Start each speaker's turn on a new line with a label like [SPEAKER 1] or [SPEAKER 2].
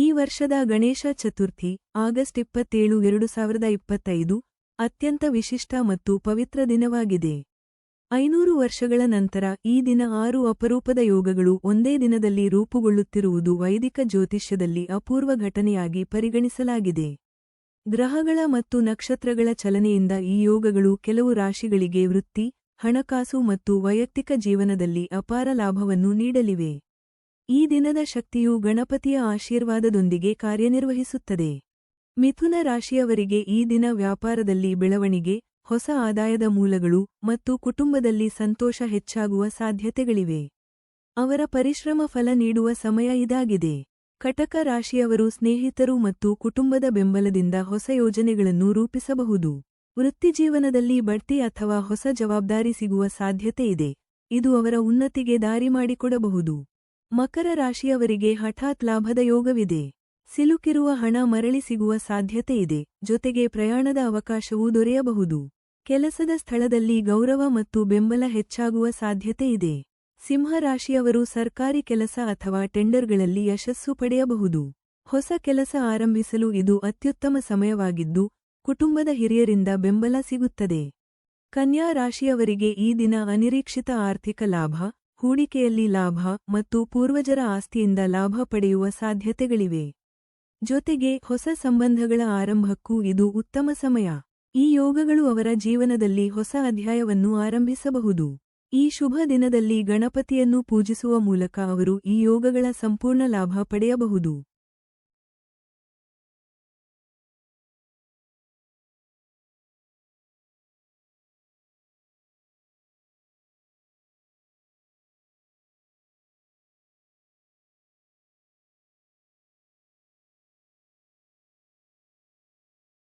[SPEAKER 1] ಈ ವರ್ಷದ ಗಣೇಶ ಚತುರ್ಥಿ, ಆಗಸ್ಟ್ ಇಪ್ಪತ್ತೇಳು, ಎರಡು ಸಾವಿರದ ಇಪ್ಪತ್ತೈದು, ಅತ್ಯಂತ ವಿಶಿಷ್ಟ ಮತ್ತು ಪವಿತ್ರ ದಿನವಾಗಿದೆ. ಐನೂರು ವರ್ಷಗಳ ನಂತರ ಈ ದಿನ ಆರು ಅಪರೂಪದ ಯೋಗಗಳು ಒಂದೇ ದಿನದಲ್ಲಿ ರೂಪುಗೊಳ್ಳುತ್ತಿರುವುದು ವೈದಿಕ ಜ್ಯೋತಿಷ್ಯದಲ್ಲಿ ಅಪೂರ್ವ ಘಟನೆಯಾಗಿ ಪರಿಗಣಿಸಲಾಗಿದೆ. ಗ್ರಹಗಳ ಮತ್ತು ನಕ್ಷತ್ರಗಳ ಚಲನೆಯಿಂದ ಈ ಯೋಗಗಳು ಕೆಲವು ರಾಶಿಗಳಿಗೆ ವೃತ್ತಿ, ಹಣಕಾಸು ಮತ್ತು ವೈಯಕ್ತಿಕ ಜೀವನದಲ್ಲಿ ಅಪಾರ ಲಾಭವನ್ನು ನೀಡಲಿವೆ. ಈ ದಿನದ ಶಕ್ತಿಯು ಗಣಪತಿಯ ಆಶೀರ್ವಾದದೊಂದಿಗೆ ಕಾರ್ಯನಿರ್ವಹಿಸುತ್ತದೆ. ಮಿಥುನ ರಾಶಿಯವರಿಗೆ ಈ ದಿನ ವ್ಯಾಪಾರದಲ್ಲಿ ಬೆಳವಣಿಗೆ, ಹೊಸ ಆದಾಯದ ಮೂಲಗಳು ಮತ್ತು ಕುಟುಂಬದಲ್ಲಿ ಸಂತೋಷ ಹೆಚ್ಚಾಗುವ ಸಾಧ್ಯತೆಗಳಿವೆ. ಅವರ ಪರಿಶ್ರಮ ಫಲ ನೀಡುವ ಸಮಯ ಇದಾಗಿದೆ. ಕಟಕ ರಾಶಿಯವರು ಸ್ನೇಹಿತರು ಮತ್ತು ಕುಟುಂಬದ ಬೆಂಬಲದಿಂದ ಹೊಸ ಯೋಜನೆಗಳನ್ನು ರೂಪಿಸಬಹುದು. ವೃತ್ತಿಜೀವನದಲ್ಲಿ ಬಡ್ತಿ ಅಥವಾ ಹೊಸ ಜವಾಬ್ದಾರಿ ಸಿಗುವ ಸಾಧ್ಯತೆ ಇದೆ. ಇದು ಅವರ ಉನ್ನತಿಗೆ ದಾರಿ ಮಾಡಿಕೊಡಬಹುದು. ಮಕರ ರಾಶಿಯವರಿಗೆ ಹಠಾತ್ ಲಾಭದ ಯೋಗವಿದೆ. ಸಿಲುಕಿರುವ ಹಣ ಮರಳಿ ಸಿಗುವ ಸಾಧ್ಯತೆ ಇದೆ. ಜೊತೆಗೆ ಪ್ರಯಾಣದ ಅವಕಾಶವೂ ದೊರೆಯಬಹುದು. ಕೆಲಸದ ಸ್ಥಳದಲ್ಲಿ ಗೌರವ ಮತ್ತು ಬೆಂಬಲ ಹೆಚ್ಚಾಗುವ ಸಾಧ್ಯತೆ ಇದೆ. ಸಿಂಹರಾಶಿಯವರು ಸರ್ಕಾರಿ ಕೆಲಸ ಅಥವಾ ಟೆಂಡರ್ಗಳಲ್ಲಿ ಯಶಸ್ಸು ಪಡೆಯಬಹುದು. ಹೊಸ ಕೆಲಸ ಆರಂಭಿಸಲು ಇದು ಅತ್ಯುತ್ತಮ ಸಮಯವಾಗಿದ್ದು, ಕುಟುಂಬದ ಹಿರಿಯರಿಂದ ಬೆಂಬಲ ಸಿಗುತ್ತದೆ. ಕನ್ಯಾ ರಾಶಿಯವರಿಗೆ ಈ ದಿನ ಅನಿರೀಕ್ಷಿತ ಆರ್ಥಿಕ ಲಾಭ ಹೂಡಿಕೆಯಲ್ಲಿ ಲಾಭ ಮತ್ತು ಪೂರ್ವಜರ ಆಸ್ತಿಯಿಂದ ಲಾಭ ಪಡೆಯುವ ಸಾಧ್ಯತೆಗಳಿವೆ. ಜೊತೆಗೆ ಹೊಸ ಸಂಬಂಧಗಳ ಆರಂಭಕ್ಕೂ ಇದು ಉತ್ತಮ ಸಮಯ. ಈ ಯೋಗಗಳು ಅವರ ಜೀವನದಲ್ಲಿ ಹೊಸ ಅಧ್ಯಾಯವನ್ನು ಆರಂಭಿಸಬಹುದು. ಈ ಶುಭ ದಿನದಲ್ಲಿ ಗಣಪತಿಯನ್ನು ಪೂಜಿಸುವ ಮೂಲಕ ಅವರು ಈ ಯೋಗಗಳ ಸಂಪೂರ್ಣ ಲಾಭ ಪಡೆಯಬಹುದು.